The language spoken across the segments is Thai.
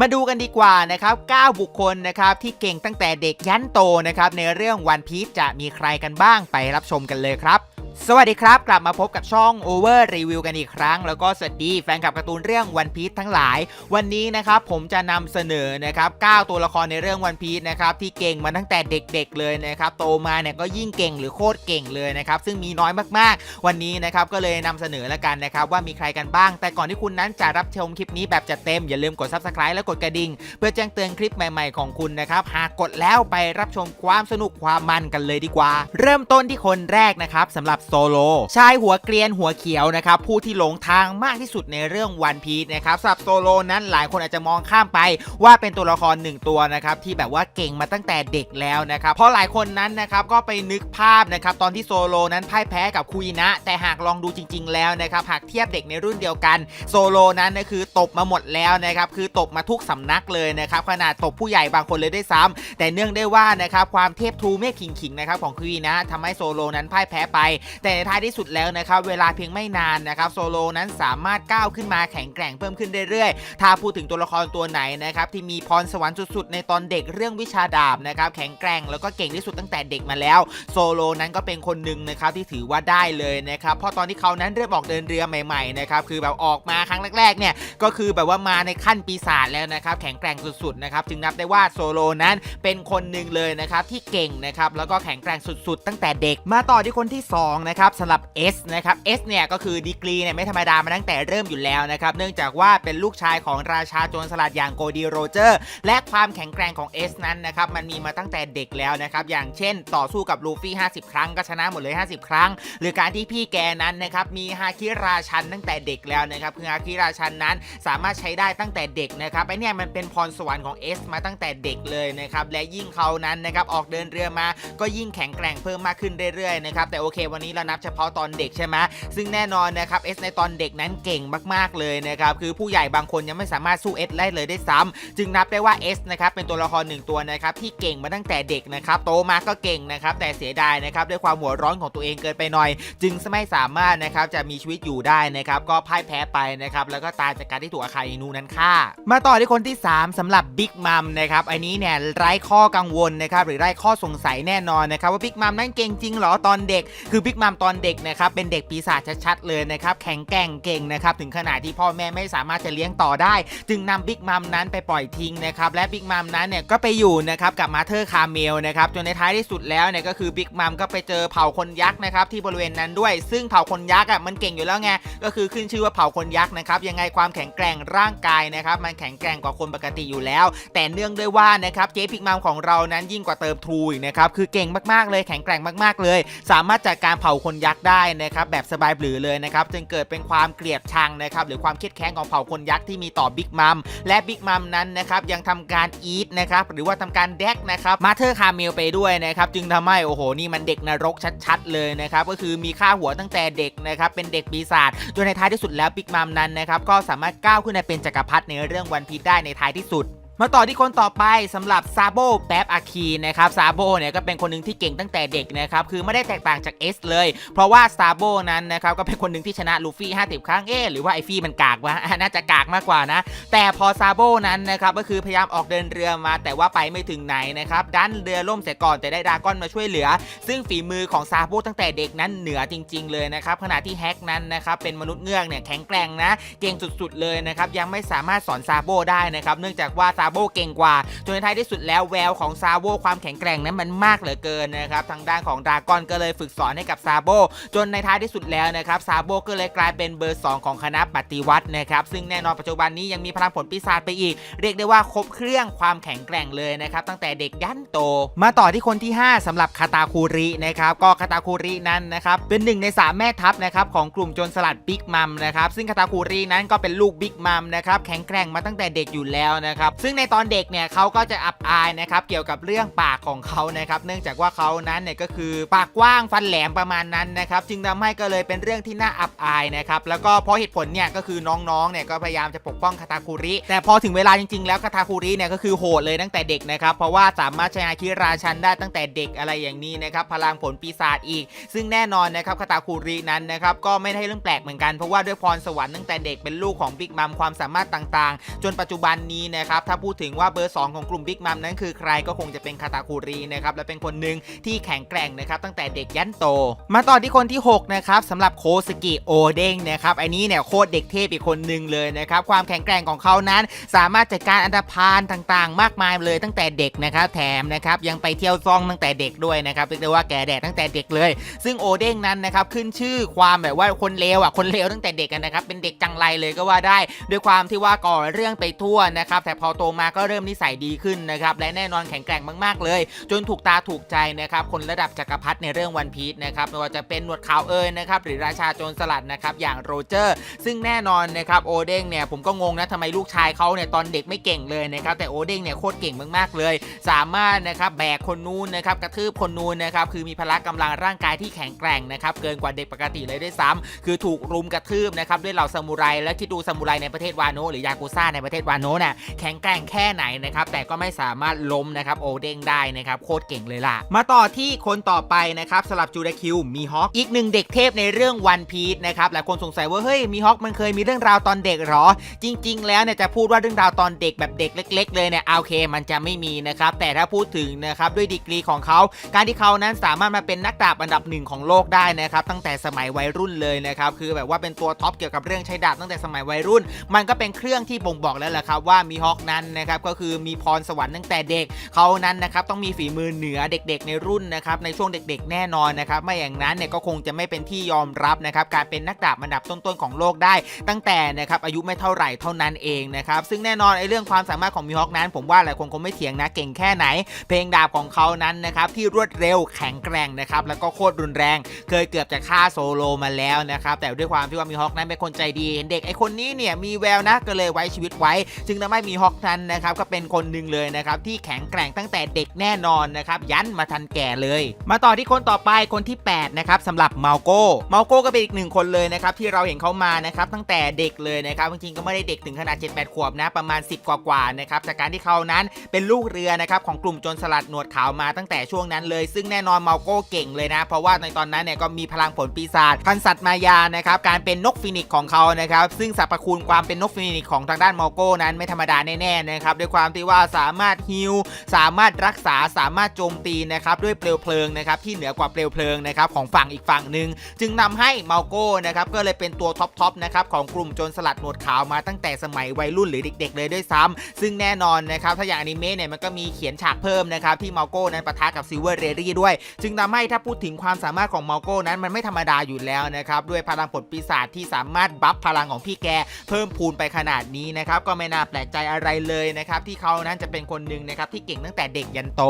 มาดูกันดีกว่านะครับ 9 บุคคลนะครับที่เก่งตั้งแต่เด็กยันโตนะครับในเรื่องวันพีชจะมีใครกันบ้างไปรับชมกันเลยครับ สวัสดีครับ กลับมาพบกับช่อง Over Review กันอีกครั้ง แล้วก็สวัสดีแฟนคลับการ์ตูนเรื่องวันพี e ทั้งหลาย วันนี้นะครับผมจะนำเสนอนะครับ9ตัวละครในเรื่องวันพี e นะครับที่เก่งมาตั้งแต่เด็กๆเลยนะครับโตมาเนี่ยก็ยิ่งเก่งหรือโคตรเก่งเลยนะครับซึ่งมีน้อยมากๆ วันนี้นะครับก็เลยนำเสนอแล้วกันนะครับว่ามีใครกันบ้าง แต่ก่อนที่คุณนั้นจะรับชมคลิปนี้แบบจัดเต็มอย่าลืมกด Subscribe และกดกระดิ่ง เพื่อแจ้งเตือนคลิปใหม่ๆของคุณนะครับหากกดแล้วไปรับชมความสนุกความมันกันเลยดีกว่า เริ่มต้นที่คนแรกนะครับสำหรับโซโลชายหัวเกรียนหัวเขียวนะครับผู้ที่หลงทางมากที่สุดในเรื่องวันพี e นะครับสำหรับโซโลนั้นหลายคนอาจจะมองข้ามไปว่าเป็นตัวละครหนึ่งตัวนะครับที่แบบว่าเก่งมาตั้งแต่เด็กแล้วนะครับเพราะหลายคนนั้นนะครับก็ไปนึกภาพนะครับตอนที่โซโลนั้นพ่ายแพ้กับคุยนะ แต่หากลองดูจริง ๆ แล้วนะครับหากเทียบเด็กในรุ่นเดียวกันโซโลนั้นนะคือตบมาหมดแล้วนะครับคือตบมาทุกสำนักเลยนะครับขนาดตบผู้ใหญ่บางคนเลยได้ซ้ำแต่เนื่องได้ว่านะครับความเทพทูเมฆขิงๆนะครับของคุยนะทำให้โซโลนั้นพ่ายแพ้ไปแต่ในท้ายที่สุดแล้วนะครับเวลาเพียงไม่นานนะครับโซโลนั้นสามารถก้าวขึ้นมาแข็งแกร่งเพิ่มขึ้นเรื่อยๆ ถ้าพูดถึงตัวละครตัวไหนนะครับที่มีพรสวรรค์สุดๆ ในตอนเด็กเรื่องวิชาดาบนะครับแข็งแกร่งแล้วก็เก่งที่สุดตั้งแต่เด็กมาแล้วโซโลนั้นก็เป็นคนหนึ่งนะครับที่ถือว่าได้เลยนะครับเพราะตอนที่เขานั้นเริ่มออกเดินเรือใหม่ๆนะครับคือแบบออกมาครั้งแรกๆเนี่ยก็คือแบบว่ามาในขั้นปีศาจแล้วนะครับแข็งแกร่งสุดๆนะครับจึงนับได้ว่าโซโลนั้นเป็นคนหนึ่งเลยนะครับที่เก่งนะครับแล้วก็แข็งแกร่งสุดๆ ตั้งแต่เด็กมาต่อที่คนที่สองนะครับสำหรับ S นะครับ S เนี่ยก็คือดีกรีเนี่ยไม่ธรรมดามาตั้งแต่เริ่มอยู่แล้วนะครับเนื่องจากว่าเป็นลูกชายของราชาโจรสลัดอย่างโกดีโรเจอร์ และความแข็งแกร่งของ S นั้นนะครับมันมีมาตั้งแต่เด็กแล้วนะครับอย่างเช่น ต่อสู้กับลูฟี่ 50 ครั้งก็ชนะหมดเลย 50 ครั้ง หรือการที่พี่แกนั้นนะครับมีฮาคิราชันตั้งแต่เด็กแล้วนะครับคือฮาคิราชันนั้นสามารถใช้ได้ตั้งแต่เด็กนะครับไอเนี่ยมันเป็นพรสวรรค์ของ S มาตั้งแต่เด็กเลยนะครับและยิ่งเขานั้นนะครับออกเดินเรือมาก็ยิ่งแข็งแกร่งเพิ่มมากขึ้นเรื่อยๆนะครับแต่โอเควันนี้เรานับเฉพาะตอนเด็กใช่ไหมซึ่งแน่นอนนะครับ S ในตอนเด็กนั้นเก่งมากๆเลยนะครับคือผู้ใหญ่บางคนยังไม่สามารถสู้ S ได้เลยได้ซ้ำจึงนับได้ว่า S นะครับเป็นตัวละครหนึ่งตัวนะครับที่เก่งมาตั้งแต่เด็กนะครับโตมาก็เก่งนะครับแต่เสียดายนะครับด้วยความหัวร้อนของตัวเองเกินไปหน่อย จึงไม่สามารถนะครับจะมีชีวิตอยู่ได้นะครับก็พ่ายแพ้ไปนะครับแล้วก็ตายจากการที่ถูกอาคาอินูนั้นฆ่า มาต่อที่คนที่ 3สำหรับบิ๊กมัมนะครับอันนี้เนี่ยไร้ข้อกังวลนะครับหรือไร้ข้อสงสัยแน่นอนนะครับว่าบิ๊กมัมนั้นเก่งจริงหรอตอนเด็กคือบิ๊กมัมตอนเด็กนะครับเป็นเด็กปีศาจชัดๆเลยนะครับแข็งแกร่งเก่งนะครับถึงขนาดที่พ่อแม่ไม่สามารถจะเลี้ยงต่อได้ จึงนำบิ๊กมัมนั้นไปปล่อยทิ้งนะครับและบิ๊กมัมนั้นเนี่ยก็ไปอยู่นะครับกับมาเธอร์คาเมลนะครับจนในท้ายที่สุดแล้วเนี่ยก็คือบิ๊กมัมก็ไปเจอเผ่าคนยักษ์นะครับที่บริเวณนั้นด้วย ซึ่งเผ่าคนยักษ์อะมันเก่งอยู่แล้วไงก็คือขึ้นชื่อว่าเผ่าคนยักษ์นะครับยังไงความแข็งแกร่งร่างกายนะครับมันแข็งแกร่งกว่าคนปกติอยู่แล้ว แต่เนื่องด้วยว่านะครับเจ๊พิกมัมของเรานั้นยิ่งกว่าเติมทรูอีกนะครับคือเก่งมากๆเลยแข็งแกร่งมากๆเลย สามารถจัดการเผ่าผาคนยักษ์ได้นะครับแบบสบายบลือเลยนะครับจึงเกิดเป็นความเกลียดชังนะครับหรือความเครียดแค้นของเผ่าคนยักษ์ที่มีต่อบิ๊กมัมและบิ๊กมัมนั้นนะครับยังทำการอีทนะครับหรือว่าทำการแดกนะครับมาเธอร์คาเมลไปด้วยนะครับจึงทำให้โอ้โหนี่มันเด็กนรกชัดๆเลยนะครับก็คือมีค่าหัวตั้งแต่เด็กนะครับเป็นเด็กปีศาจจนในท้ายที่สุดแล้วบิ๊กมัมนั้นนะครับก็สามารถก้าวขึ้นมาเป็นจักรพรรดิในเรื่องวันพีได้ในท้ายที่สุด มาต่อที่คนต่อไปสำหรับซาโบแป๊บอาคีนะครับซาโบเนี่ยก็เป็นคนหนึ่งที่เก่งตั้งแต่เด็กนะครับคือไม่ได้แตกต่างจาก S เลย เพราะว่าซาโบนั้นนะครับก็เป็นคนหนึ่งที่ชนะลูฟี่50 ครั้งเอ๊หรือว่าไอฟี่มันกากวะน่าจะกากมากกว่านะ แต่พอซาโบนั้นนะครับก็คือพยายามออกเดินเรือมา แต่ว่าไปไม่ถึงไหนนะครับดันเรือล่มเสียก่อนแต่ได้ดาก้อนมาช่วยเหลือ ซึ่งฝีมือของซาโบตั้งแต่เด็กนั้นเหนือจริง ๆ เลยนะครับขณะที่แฮกนั้นนะครับเป็นมนุษย์เงือกเนี่ยแข็งแกร่งนะ เก่งสุดๆเลยนะครับยังไม่สามารถสอนซาโบได้นะครับเนื่องจากว่าซาโบเก่งกว่าจนในท้ายที่สุดแล้วแววของซาโบความแข็งแกร่งนั้นมันมากเหลือเกินนะครับทางด้านของดากอนก็เลยฝึกสอนให้กับซาโบจนในท้ายที่สุดแล้วนะครับซาโบก็เลยกลายเป็นเบอร์ 2 ของคณะปฏิวัตินะครับซึ่งแน่นอนปัจจุบันนี้ยังมีพลังผลปีศาจไปอีก เรียกได้ว่าครบเครื่องความแข็งแกร่งเลยนะครับตั้งแต่เด็กยันโต มาต่อที่คนที่ 5สำหรับคาตาคูรินะครับก็คาตาคูรินั้นนะครับเป็นหนึ่งในสามแม่ทัพนะครับของกลุ่มโจรสลัดบิ๊กมัมนะครับซึ่งคาตาคูรินั้นก็เป็นลูกบิ๊กมัมนะครับแข็งแกร่งมาตั้งแต่เด็กอยู่แล้วนะครับซึ่งในตอนเด็กเนี่ยเขาก็จะอับอายนะครับเกี่ยวกับเรื่องปากของเขานะครับเนื่องจากว่าเขานั้นเนี่ยก็คือปากกว้างฟันแหลมประมาณนั้นนะครับจึงทำให้ก็เลยเป็นเรื่องที่น่าอับอายนะครับแล้วก็เพราะเหตุผลเนี่ยก็คือน้องๆเนี่ยก็พยายามจะปกป้องคาตาคุริ แต่พอถึงเวลาจริง ๆ แล้วคาตาคุริเนี่ยก็คือโหดเลยตั้งแต่เด็กนะครับเพราะว่าสามารถใช้อาคิราชันได้ตั้งแต่เด็กอะไรอย่างนี้นะครับพลังผลปีศาจอีก ซึ่งแน่นอนนะครับคาตาคุรินั้นนะครับก็ไม่ได้เรื่องแปลกเหมือนกันเพราะว่าด้วยพรสวรรค์ตั้งแต่เด็กเป็นลูกของบิ๊กมัมความสามารถต่างๆ จนปัจจุบันนี้นะครับถ้าพููดถึงว่าเบอร์ 2 ของกลุ่มบิ๊กมัมนั้นคือใครก็คงจะเป็นคาตาคุรินะครับและเป็นคนหนึ่งที่แข็งแกร่งนะครับตั้งแต่เด็กยันโต มาต่อที่คนที่ 6 นะครับสำหรับโคสกิโอเด้งนะครับไอ้นี้เนี่ยโคตรเด็กเทพอีกคนหนึ่งเลยนะครับความแข็งแกร่งของเขานั้น สามารถจัดการอันธพาลต่างๆ มากมายเลยตั้งแต่เด็กนะครับแถมนะครับยังไปเที่ยวซองตั้งแต่เด็กด้วยนะครับเรียกได้ว่าแก่แดดตั้งแต่เด็กเลย ซึ่งโอเด้งนั้นนะครับขึ้นชื่อความแบบว่าคนเลวอะคนเลวตั้งแต่เด็กอะนะครับเป็นเด็กจังไรเลยก็ว่าได้ ด้วยความที่ว่าก่อเรื่องไปทั่วนะครับแต่พอโตมาก็เริ่มนิสัยดีขึ้นนะครับและแน่นอนแข็งแกร่งมากๆเลย จนถูกตาถูกใจนะครับคนระดับจักรพรรดิในเรื่องวันพีชนะครับไม่ว่าจะเป็นหนวดขาวเอ่ยนะครับหรือราชาโจรสลัดนะครับอย่างโรเจอร์ ซึ่งแน่นอนนะครับโอเด้งเนี่ยผมก็งงนะทำไมลูกชายเขาเนี่ยตอนเด็กไม่เก่งเลยนะครับแต่โอเด้งเนี่ยโคตรเก่งมากๆเลย สามารถนะครับแบกคนนู้นนะครับกระทืบคนนู้นนะครับคือมีพละกำลังร่างกายที่แข็งแกร่งนะครับเกินกว่าเด็กปกติเลยด้วยซ้ำคือถูกรุมกระทืบนะครับด้วยเหล่าซามูไรและคิดดูซามูไรในประเทศวานโนหรือยากุซ่าในประเทศวาโนน่ะแข็งแกร่งแค่ไหนนะครับแต่ก็ไม่สามารถล้มนะครับโอเด้งได้นะครับโคตรเก่งเลยล่ะ มาต่อที่คนต่อไปนะครับสลับจูดาคิวมีฮอคอีกหนึ่งเด็กเทพในเรื่องวันพีชนะครับหลายคนสงสัยว่าเฮ้ยมีฮอคมันเคยมีเรื่องราวตอนเด็กหรอ จริง ๆ แล้วเนี่ยจะพูดว่าเรื่องราวตอนเด็กแบบเด็กเล็ก ๆ เลยเนี่ยโอเคมันจะไม่มีนะครับแต่ถ้าพูดถึงนะครับด้วยดีกรีของเขาการที่เขานั้นสามารถมาเป็นนักดาบอันดับหนึ่งของโลกได้นะครับตั้งแต่สมัยวัยรุ่นเลยนะครับคือแบบว่าเป็นตัวท็อปเกี่ยวกับเรื่องใช้ดาบตั้งแต่สมัยวัยรุ่น มันก็เป็นเครื่องที่บ่งบอกแล้วแหละครับว่ามีฮอคนั้นนะครับก็คือมีพรสวรรค์ตั้งแต่เด็กเขานั้นนะครับต้องมีฝีมือเหนือเด็ก ๆ ในรุ่นนะครับในช่วงเด็ก ๆ แน่นอนนะครับไม่อย่างนั้นเนี่ยก็คงจะไม่เป็นที่ยอมรับนะครับการเป็นนักดาบอันดับต้นๆของโลกได้ ตั้งแต่นะครับอายุไม่เท่าไหร่เท่านั้นเองนะครับซึ่งแน่นอนไอ้เรื่องความสามารถของมิฮอคนั้น ผมว่าหลายคนคงไม่เถียงนะเก่งแค่ไหน เพลงดาบของเขานั้นนะครับที่รวดเร็วแข็งแกร่งนะครับแล้วก็โคตรรุนแรง เคยเกือบจะฆ่าโซโลมาแล้วนะครับแต่ด้วยความที่ว่ามีฮอคนั้นเป็นคนใจดีเห็นเด็กไอ้คนนี้เนี่ยมีแววนะก็เลยไว้ชีวิตไว้ จึงทำให้มีฮอคนั้นนะครับก็เป็นคนหนึ่งเลยนะครับที่แข็งแกร่งตั้งแต่เด็กแน่นอนนะครับยันมาทันแก่เลย มาต่อที่คนต่อไปคนที่8นะครับสำหรับเมาโก้เมาโก้ก็เป็นอีกหนึ่งคนเลยนะครับที่เราเห็นเขามานะครับตั้งแต่เด็กเลยนะครับจริงๆก็ไม่ได้เด็กถึงขนาด7-8ขวบนะประมาณ 10 กว่าๆนะครับจากการที่เขานั้นเป็นลูกเรือนะครับของกลุ่มโจรสลัดหนวดขาวมาตั้งแต่ช่วงนั้นเลย ซึ่งแน่นอนเมาโก้เก่งเลยนะ เพราะว่าในตอนนั้นเนี่ยก็มีพลังผลปีศาจพันสัตว์มายานะครับการเป็นนกฟินิกของเขานะครับซึ่งสรรพคุณความเป็นนกฟินิกของทางด้านเมาโก้นั้นไม่ธรรมดาแน่ๆนะครับด้วยความที่ว่าสามารถฮิลสามารถรักษาสามารถโจมตีนะครับด้วยเปลวเพลิงนะครับที่เหนือกว่าเปลวเพลิงนะครับของฝั่งอีกฝั่งหนึ่งจึงนำให้เมาโก้นะครับก็เลยเป็นตัวท็อปๆนะครับของกลุ่มโจรสลัดหนวดขาวมาตั้งแต่สมัยวัยรุ่นหรือเด็ก ๆ เลยด้วยซ้ำซึ่งแน่นอนนะครับถ้าอย่างอนิเมะเนี่ยมันก็มีเขียนฉากเพิ่มนะครับที่เมาโก้นั้นปะทะกับซิลเวอร์เรรี่ด้วย จึงทำให้ถ้าพูดถึงความสามารถของเมาโก้นั้นมันไม่ธรรมดาอยู่แล้วนะครับด้วยพลังผลปีศาจที่สามารถบัฟพลังของพี่แก เพิ่มพูนไปขนาดนี้นะครับก็ไม่น่าแปลกใจอะไรเลยยนะครับที่เขานั้นจะเป็นคนหนึ่งนะครับที่เก่งตั้งแต่เด็กยันโต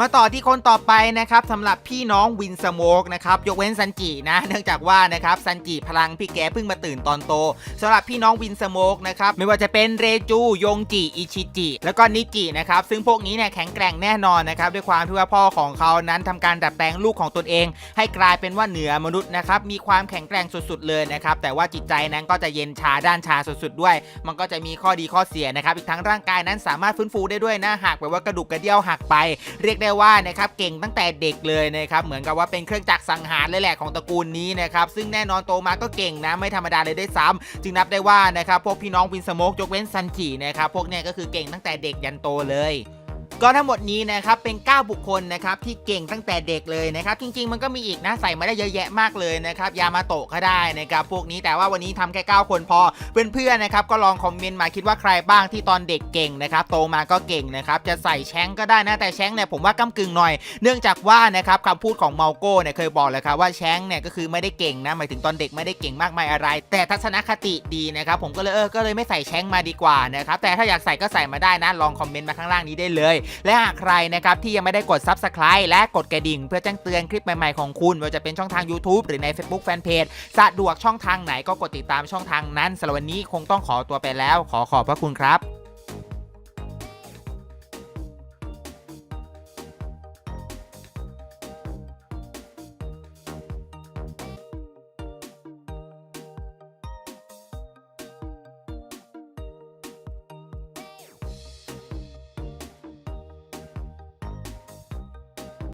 มาต่อที่คนต่อไปนะครับสำหรับพี่น้องวินสโมกนะครับยกเว้นซันจินะ เนื่องจากว่านะครับซันจิพลังพี่แกเพิ่งมาตื่นตอนโตสำหรับพี่น้องวินสโมกนะครับไม่ว่าจะเป็นเรจูยงจิอิชิจิ แล้วก็นิจินะครับซึ่งพวกนี้เนี่ยแข็งแกร่งแน่นอนนะครับด้วยความที่ว่าพ่อของเขานั้นทำการดัดแปลงลูกของตนเอง ให้กลายเป็นว่าเหนือมนุษย์นะครับมีความแข็งแกร่งสุดๆเลยนะครับแต่ว่าจิตใจนั้นก็จะเย็นชาด้านชาสุดๆด้วย มันก็จะมีข้อดีข้อเสียนะครับอีกทั้งร่างกายนั้นสามารถฟื้นฟูได้ด้วยนะหากแบบว่ากระดูกกระเดี่ยวหักไปเรียกได้ว่านะครับเก่งตั้งแต่เด็กเลยนะครับเหมือนกับว่าเป็นเครื่องจักรสังหารเลยแหละของตระกูลนี้นะครับซึ่งแน่นอนโตมาก็เก่งนะไม่ธรรมดาเลยได้ซ้ำจึงนับได้ว่านะครับพวกพี่น้องวินสโมกยกเว้นซันจินะครับพวกเนี้ยก็คือเก่งตั้งแต่เด็กยันโตเลย ก็ทั้งหมดนี้นะครับเป็น 9 บุคคลนะครับที่เก่งตั้งแต่เด็กเลยนะครับจริง ๆ มันก็มีอีกนะใส่มาได้เยอะแยะมากเลยนะครับยามาโตะก็ได้นะครับพวกนี้แต่ว่าวันนี้ทำแค่ 9 คนพอเพื่อนๆนะครับก็ลองคอมเมนต์มาคิดว่าใครบ้างที่ตอนเด็กเก่งนะครับโตมาก็เก่งนะครับจะใส่แชงก็ได้นะแต่แชงเนี่ยผมว่าก้ากึ่งหน่อย เนื่องจากว่านะครับคำพูดของเมาโก้เนี่ยเคยบอกเลยครับว่าแชงเนี่ยก็คือไม่ได้เก่งนะหมายถึงตอนเด็กไม่ได้เก่งมากมายอะไร แต่ทัศนคติดีนะครับผมก็เลยเออก็เลยไม่ใส่แชงมาดีกว่านะครับแต่ถ้าอยากใส่ก็ใส่มาได้นะลองคอมเมนต์มาข้างล่างนี้ได้เลยและหากใครนะครับที่ยังไม่ได้กด Subscribe และกดกระดิ่ง เพื่อแจ้งเตือนคลิปใหม่ๆของคุณไม่ว่าจะเป็นช่องทาง YouTube หรือใน Facebook Fanpage สะดวกช่องทางไหนก็กดติดตามช่องทางนั้นสำหรับวันนี้คงต้องขอตัวไปแล้ว ขอขอบพระคุณครับ